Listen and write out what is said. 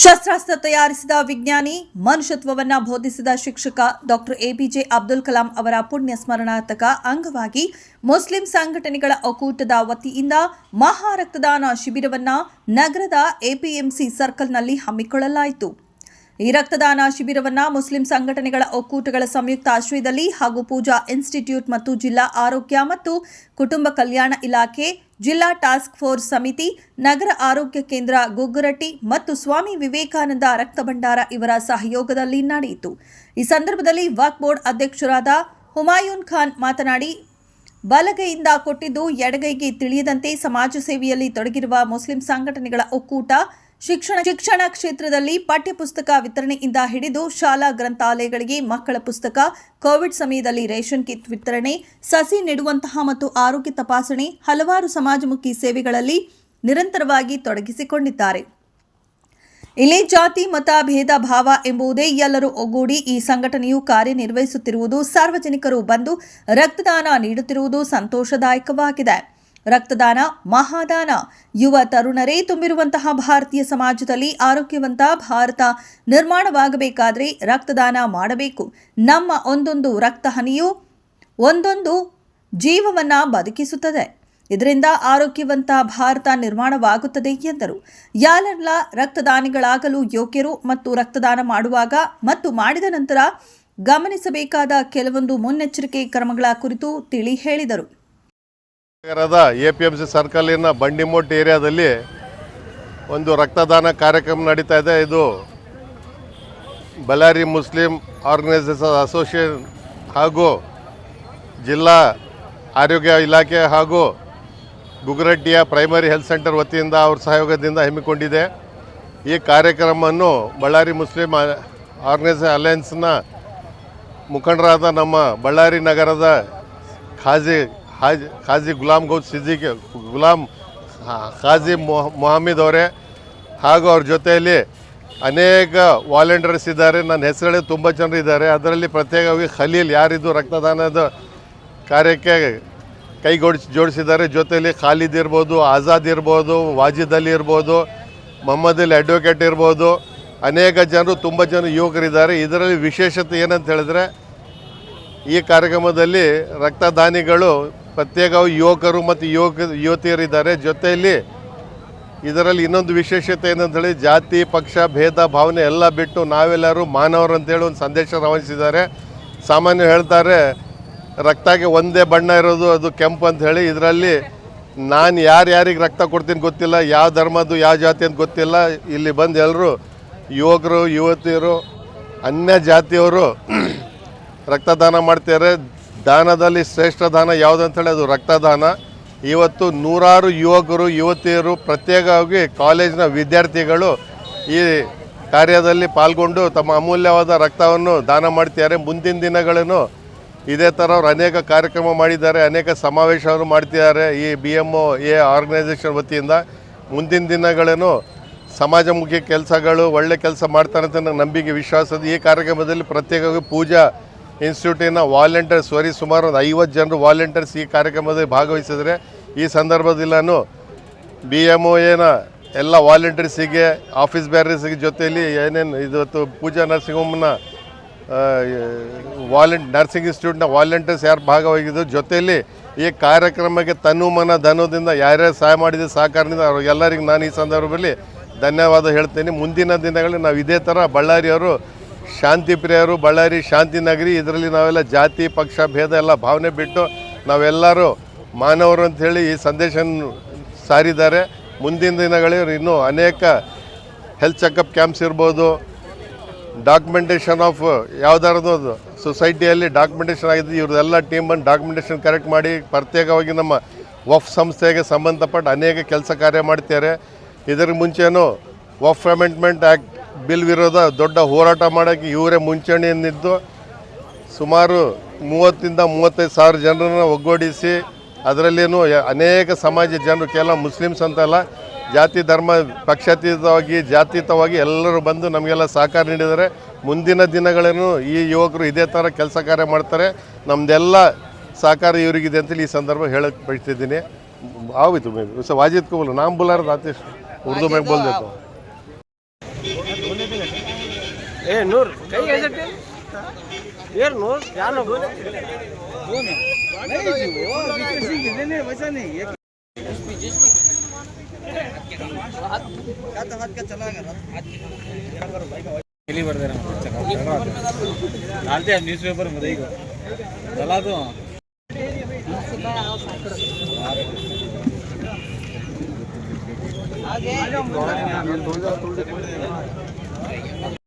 ಶಸ್ತ್ರಾಸ್ತ್ರ ತಯಾರಿಸಿದ ವಿಜ್ಞಾನಿ, ಮನುಷ್ಯತ್ವವನ್ನು ಬೋಧಿಸಿದ ಶಿಕ್ಷಕ ಡಾಕ್ಟರ್ ಎಪಿಜೆ ಅಬ್ದುಲ್ ಕಲಾಂ ಅವರ ಪುಣ್ಯ ಸ್ಮರಣಾರ್ಥಕ ಅಂಗವಾಗಿ ಮುಸ್ಲಿಂ ಸಂಘಟನೆಗಳ ಒಕ್ಕೂಟದ ವತಿಯಿಂದ ಮಹಾ ರಕ್ತದಾನ ಶಿಬಿರವನ್ನ ನಗರದ ಎಪಿಎಂಸಿ ಸರ್ಕಲ್ನಲ್ಲಿ ಹಮ್ಮಿಕೊಳ್ಳಲಾಯಿತು. ಈ ರಕ್ತದಾನ ಶಿಬಿರವನ್ನ ಮುಸ್ಲಿಂ ಸಂಘಟನೆಗಳ ಒಕ್ಕೂಟಗಳ ಸಂಯುಕ್ತ ಆಶ್ರಯದಲ್ಲಿ ಹಾಗೂ ಪೂಜಾ ಇನ್ಸ್ಟಿಟ್ಯೂಟ್ ಮತ್ತು ಜಿಲ್ಲಾ ಆರೋಗ್ಯ ಮತ್ತು ಕುಟುಂಬ ಕಲ್ಯಾಣ ಇಲಾಖೆ, ಜಿಲ್ಲಾ ಟಾಸ್ಕ್ ಫೋರ್ಸ್ ಸಮಿತಿ, ನಗರ ಆರೋಗ್ಯ ಕೇಂದ್ರ ಗುಗ್ಗುರಟ್ಟಿ ಮತ್ತು ಸ್ವಾಮಿ ವಿವೇಕಾನಂದ ರಕ್ತ ಭಂಡಾರ ಇವರ ಸಹಯೋಗದಲ್ಲಿ ನಡೆಯಿತು. ಈ ಸಂದರ್ಭದಲ್ಲಿ ವಕ್ ಬೋರ್ಡ್ ಅಧ್ಯಕ್ಷರಾದ ಹುಮಾಯೂನ್ ಖಾನ್ ಮಾತನಾಡಿ, ಬಲಗೈಯಿಂದ ಕೊಟ್ಟಿದ್ದು ಎಡಗೈಗೆ ತಿಳಿಯದಂತೆ ಸಮಾಜ ಸೇವೆಯಲ್ಲಿ ತೊಡಗಿರುವ ಮುಸ್ಲಿಂ ಸಂಘಟನೆಗಳ ಒಕ್ಕೂಟ ಶಿಕ್ಷಣ ಶಿಕ್ಷಣ ಕ್ಷೇತ್ರದಲ್ಲಿ ಪಠ್ಯಪುಸ್ತಕ ವಿತರಣೆಯಿಂದ ಹಿಡಿದು ಶಾಲಾ ಗ್ರಂಥಾಲಯಗಳಿಗೆ ಮಕ್ಕಳ ಪುಸ್ತಕ, ಕೋವಿಡ್ ಸಮಯದಲ್ಲಿ ರೇಷನ್ ಕಿಟ್ ವಿತರಣೆ, ಸಸಿ ನೆಡುವಂತಹ ಮತ್ತು ಆರೋಗ್ಯ ತಪಾಸಣೆ ಹಲವಾರು ಸಮಾಜಮುಖಿ ಸೇವೆಗಳಲ್ಲಿ ನಿರಂತರವಾಗಿ ತೊಡಗಿಸಿಕೊಂಡಿದ್ದಾರೆ. ಇಲ್ಲಿ ಜಾತಿ, ಮತ, ಭೇದ, ಭಾವ ಎಂಬುದೇ ಎಲ್ಲರೂ ಒಗ್ಗೂಡಿ ಈ ಸಂಘಟನೆಯು ಕಾರ್ಯನಿರ್ವಹಿಸುತ್ತಿರುವುದು ಸಾರ್ವಜನಿಕರು ಬಂದು ರಕ್ತದಾನ ನೀಡುತ್ತಿರುವುದು ಸಂತೋಷದಾಯಕವಾಗಿದೆ. ರಕ್ತದಾನ, ಮಹಾದಾನ. ಯುವ ತರುಣರೇ, ತುಂಬಿರುವಂತಹ ಭಾರತೀಯ ಸಮಾಜದಲ್ಲಿ ಆರೋಗ್ಯವಂತ ಭಾರತ ನಿರ್ಮಾಣವಾಗಬೇಕಾದರೆ ರಕ್ತದಾನ ಮಾಡಬೇಕು. ನಮ್ಮ ಒಂದೊಂದು ರಕ್ತ ಹನಿಯು ಒಂದೊಂದು ಜೀವವನ್ನು ಬದುಕಿಸುತ್ತದೆ. ಇದರಿಂದ ಆರೋಗ್ಯವಂತ ಭಾರತ ನಿರ್ಮಾಣವಾಗುತ್ತದೆ ಎಂದರು. ಯಾರೆಲ್ಲ ರಕ್ತದಾನಿಗಳಾಗಲು ಯೋಗ್ಯರು ಮತ್ತು ರಕ್ತದಾನ ಮಾಡುವಾಗ ಮತ್ತು ಮಾಡಿದ ನಂತರ ಗಮನಿಸಬೇಕಾದ ಕೆಲವೊಂದು ಮುನ್ನೆಚ್ಚರಿಕೆ ಕ್ರಮಗಳ ಕುರಿತು ತಿಳಿ ಹೇಳಿದರು. ನಗರದ ಎ ಪಿ ಎಂ ಸಿ ಸರ್ಕಲಿನ ಬಂಡಿಮೋಟ್ ಏರಿಯಾದಲ್ಲಿ ಒಂದು ರಕ್ತದಾನ ಕಾರ್ಯಕ್ರಮ ನಡೀತಾ ಇದೆ. ಇದು ಬಳ್ಳಾರಿ ಮುಸ್ಲಿಂ ಆರ್ಗನೈಸೇಷನ್ ಅಸೋಸಿಯೇಷನ್ ಹಾಗೂ ಜಿಲ್ಲಾ ಆರೋಗ್ಯ ಇಲಾಖೆ ಹಾಗೂ ಗುಗುರಟ್ಟಿಯ ಪ್ರೈಮರಿ ಹೆಲ್ತ್ ಸೆಂಟರ್ ವತಿಯಿಂದ ಅವ್ರ ಸಹಯೋಗದಿಂದ ಹಮ್ಮಿಕೊಂಡಿದೆ. ಈ ಕಾರ್ಯಕ್ರಮವನ್ನು ಬಳ್ಳಾರಿ ಮುಸ್ಲಿಂ ಆರ್ಗನೈಸೇಷನ್ ಅಲಯನ್ಸ್ನ ಮುಖಂಡರಾದ ನಮ್ಮ ಬಳ್ಳಾರಿ ನಗರದ ಖಾಜಿ ಖಾಜಿ ಗುಲಾಮ್ ಗೌದ್ ಸಿದ್ದಿಕ್, ಗುಲಾಮ್ ಖಾಜಿ ಮೊಹ- ಮೊಹಮ್ಮದ್ ಅವರೇ. ಹಾಗೂ ಅವ್ರ ಜೊತೆಯಲ್ಲಿ ಅನೇಕ ವಾಲಂಟಿಯರ್ಸ್ ಇದ್ದಾರೆ. ನನ್ನ ಹೆಸರಲ್ಲಿ ತುಂಬ ಜನರು ಇದ್ದಾರೆ. ಅದರಲ್ಲಿ ಪ್ರತ್ಯೇಕವಾಗಿ ಖಲೀಲ್ ಯಾರಿದ್ದು ರಕ್ತದಾನದ ಕಾರ್ಯಕ್ಕೆ ಕೈಗೊಡಿಸಿ ಜೋಡಿಸಿದ್ದಾರೆ. ಜೊತೆಯಲ್ಲಿ ಖಾಲಿದ್ ಇರ್ಬೋದು, ಆಜಾದ್ ಇರ್ಬೋದು ವಾಜಿದ್ ಅಲಿ ಇರ್ಬೋದು, ಮೊಹಮ್ಮದ್ ಅಲಿ ಅಡ್ವೊಕೇಟ್ ಇರ್ಬೋದು. ಅನೇಕ ಜನರು, ತುಂಬ ಜನ ಯುವಕರಿದ್ದಾರೆ. ಇದರಲ್ಲಿ ವಿಶೇಷತೆ ಏನಂತ ಹೇಳಿದ್ರೆ ಈ ಕಾರ್ಯಕ್ರಮದಲ್ಲಿ ರಕ್ತದಾನಿಗಳು ಪ್ರತ್ಯೇಕವಾಗಿ ಯುವಕರು ಮತ್ತು ಯುವಕ ಯುವತಿಯರಿದ್ದಾರೆ. ಜೊತೆಯಲ್ಲಿ ಇದರಲ್ಲಿ ಇನ್ನೊಂದು ವಿಶೇಷತೆ ಏನಂತ ಹೇಳಿ ಜಾತಿ, ಪಕ್ಷ, ಭೇದ, ಭಾವನೆ ಎಲ್ಲ ಬಿಟ್ಟು ನಾವೆಲ್ಲರೂ ಮಾನವರು ಅಂತೇಳಿ ಒಂದು ಸಂದೇಶ ರವಾನಿಸಿದ್ದಾರೆ. ಸಾಮಾನ್ಯ ಹೇಳ್ತಾರೆ, ರಕ್ತಕ್ಕೆ ಒಂದೇ ಬಣ್ಣ ಇರೋದು ಅದು ಕೆಂಪು ಅಂತ ಹೇಳಿ. ಇದರಲ್ಲಿ ನಾನು ಯಾರ್ಯಾರಿಗೆ ರಕ್ತ ಕೊಡ್ತೀನಿ ಗೊತ್ತಿಲ್ಲ, ಯಾವ ಧರ್ಮದ್ದು, ಯಾವ ಜಾತಿ ಅಂತ ಗೊತ್ತಿಲ್ಲ. ಇಲ್ಲಿ ಬಂದು ಎಲ್ಲರೂ ಯುವಕರು, ಯುವತಿಯರು, ಅನ್ಯ ಜಾತಿಯವರು ರಕ್ತದಾನ ಮಾಡ್ತಾರೆ ದಾನದಲ್ಲಿ ಶ್ರೇಷ್ಠ ದಾನ ಯಾವುದಂತೇಳಿ ಅದು ರಕ್ತದಾನ. ಇವತ್ತು ನೂರಾರು ಯುವಕರು, ಯುವತಿಯರು ಪ್ರತ್ಯೇಕವಾಗಿ ಕಾಲೇಜಿನ ವಿದ್ಯಾರ್ಥಿಗಳು ಈ ಕಾರ್ಯದಲ್ಲಿ ಪಾಲ್ಗೊಂಡು ತಮ್ಮ ಅಮೂಲ್ಯವಾದ ರಕ್ತವನ್ನು ದಾನ ಮಾಡ್ತಿದ್ದಾರೆ. ಮುಂದಿನ ದಿನಗಳನ್ನು ಇದೇ ಥರ ಅವರು ಅನೇಕ ಕಾರ್ಯಕ್ರಮ ಮಾಡಿದ್ದಾರೆ, ಅನೇಕ ಸಮಾವೇಶವನ್ನು ಮಾಡ್ತಿದ್ದಾರೆ ಈ B M O A organisation ವತಿಯಿಂದ. ಮುಂದಿನ ದಿನಗಳೇನು ಸಮಾಜಮುಖಿ ಕೆಲಸಗಳು ಒಳ್ಳೆ ಕೆಲಸ ಮಾಡ್ತಾರೆ ಅಂತ ನಂಬಿಕೆ, ವಿಶ್ವಾಸದ ಈ ಕಾರ್ಯಕ್ರಮದಲ್ಲಿ ಪ್ರತ್ಯೇಕವಾಗಿ ಪೂಜಾ ಇನ್ಸ್ಟಿಟ್ಯೂಟಿನ ವಾಲಂಟಿಯರ್ಸ್ ಸರಿ ಸುಮಾರು ಒಂದು ಐವತ್ತು ಜನರು ವಾಲಂಟಿಯರ್ಸ್ ಈ ಕಾರ್ಯಕ್ರಮದಲ್ಲಿ ಭಾಗವಹಿಸಿದರೆ ಈ ಸಂದರ್ಭದಲ್ಲಿ ನಾನು ಬಿ ಎಂ ಒ ಎನ ಎಲ್ಲ ವಾಲಂಟಿಯರ್ಸಿಗೆ ಆಫೀಸ್ ಬ್ಯಾರರ್ಸಿಗೆ ಜೊತೆಯಲ್ಲಿ ಏನೇನು ಇವತ್ತು ಪೂಜಾ ನರ್ಸಿಂಗ್ ಹೋಮ್ನ ವಾಲಂಟ್ ನರ್ಸಿಂಗ್ ಇನ್ಸ್ಟಿಟ್ಯೂಟ್ನ ವಾಲಂಟಿಯರ್ಸ್ ಯಾರು ಭಾಗವಾಗಿದ್ದು ಜೊತೆಯಲ್ಲಿ ಈ ಕಾರ್ಯಕ್ರಮಕ್ಕೆ ತನು ಮನ ಧನದಿಂದ ಯಾರ್ಯಾರು ಸಹಾಯ ಮಾಡಿದ ಸಹಕಾರದಿಂದ ಅವ್ರಿಗೆಲ್ಲರಿಗೂ ನಾನು ಈ ಸಂದರ್ಭದಲ್ಲಿ ಧನ್ಯವಾದ ಹೇಳ್ತೇನೆ. ಮುಂದಿನ ದಿನಗಳಲ್ಲಿ ನಾವು ಇದೇ ಥರ ಬಳ್ಳಾರಿಯವರು ಶಾಂತಿ ಪ್ರಿಯರು, ಬಳ್ಳಾರಿ ಶಾಂತಿ ನಗರಿ, ಇದರಲ್ಲಿ ನಾವೆಲ್ಲ ಜಾತಿ, ಪಕ್ಷ, ಭೇದ ಎಲ್ಲ ಭಾವನೆ ಬಿಟ್ಟು ನಾವೆಲ್ಲರೂ ಮಾನವರು ಅಂಥೇಳಿ ಈ ಸಂದೇಶ ಸಾರಿದ್ದಾರೆ. ಮುಂದಿನ ದಿನಗಳಲ್ಲಿ ಇನ್ನೂ ಅನೇಕ ಹೆಲ್ತ್ ಚೆಕಪ್ ಕ್ಯಾಂಪ್ಸ್ ಇರ್ಬೋದು. ಡಾಕ್ಯುಮೆಂಟೇಷನ್ ಆಫ್ ಯಾವ್ದಾರದು ಸೊಸೈಟಿಯಲ್ಲಿ ಡಾಕ್ಯುಮೆಂಟೇಷನ್ ಆಗಿದೆ. ಇವ್ರದೆಲ್ಲ ಟೀಮ್ ಬಂದು ಡಾಕ್ಯುಮೆಂಟೇಷನ್ ಕರೆಕ್ಟ್ ಮಾಡಿ ಪ್ರತ್ಯೇಕವಾಗಿ ನಮ್ಮ ವಫ್ ಸಂಸ್ಥೆಗೆ ಸಂಬಂಧಪಟ್ಟ ಅನೇಕ ಕೆಲಸ ಕಾರ್ಯ ಮಾಡ್ತಾರೆ ಇದರ ಮುಂಚೆನೂ ವಫ್ ಅಮೆಂಡ್ಮೆಂಟ್ ಆ್ಯಕ್ಟ್ ಬಿಲ್ ವಿರೋಧ ದೊಡ್ಡ ಹೋರಾಟ ಮಾಡೋಕ್ಕೆ ಇವರೇ ಮುಂಚೂಣಿಯನ್ನಿದ್ದು ಸುಮಾರು ಮೂವತ್ತಿಂದ ಮೂವತ್ತೈದು ಸಾವಿರ ಜನರನ್ನು ಒಗ್ಗೂಡಿಸಿ ಅದರಲ್ಲೇನು ಅನೇಕ ಸಮಾಜ ಜನರು ಕೆಲವು ಮುಸ್ಲಿಮ್ಸ್ ಅಂತಲ್ಲ ಜಾತಿ ಧರ್ಮ ಪಕ್ಷಾತೀತವಾಗಿ ಜಾತೀತವಾಗಿ ಎಲ್ಲರೂ ಬಂದು ನಮಗೆಲ್ಲ ಸಹಕಾರ ನೀಡಿದರೆ ಮುಂದಿನ ದಿನಗಳೇನು ಈ ಯುವಕರು ಇದೇ ಥರ ಕೆಲಸ ಕಾರ್ಯ ಮಾಡ್ತಾರೆ. ನಮ್ಮದೆಲ್ಲ ಸಹಕಾರ ಇವರಿಗಿದೆ ಅಂತೇಳಿ ಈ ಸಂದರ್ಭ ಹೇಳಕ್ಕೆ ಬಯಸ್ತಿದ್ದೀನಿ. ಆವಿತು ಮೇ ವಾಜಿದ್ ಕಬೂಲ್ ನಾಮ್ ಬುಲಾರದ ರಾಜೇಶ್ ಉರ್ದು ಮ್ಯಾಗ ಬೋಲ್ಬೇಕು. ಏ ನೂರು ಕೈ ಐದಟ್ಟೆ ಏರ್ ನೂರು ಯಾರು ಇಲ್ಲಿ ಬರ್ದೆ डालते हैं न्यूज़ पेपर में देखो चला दो आगे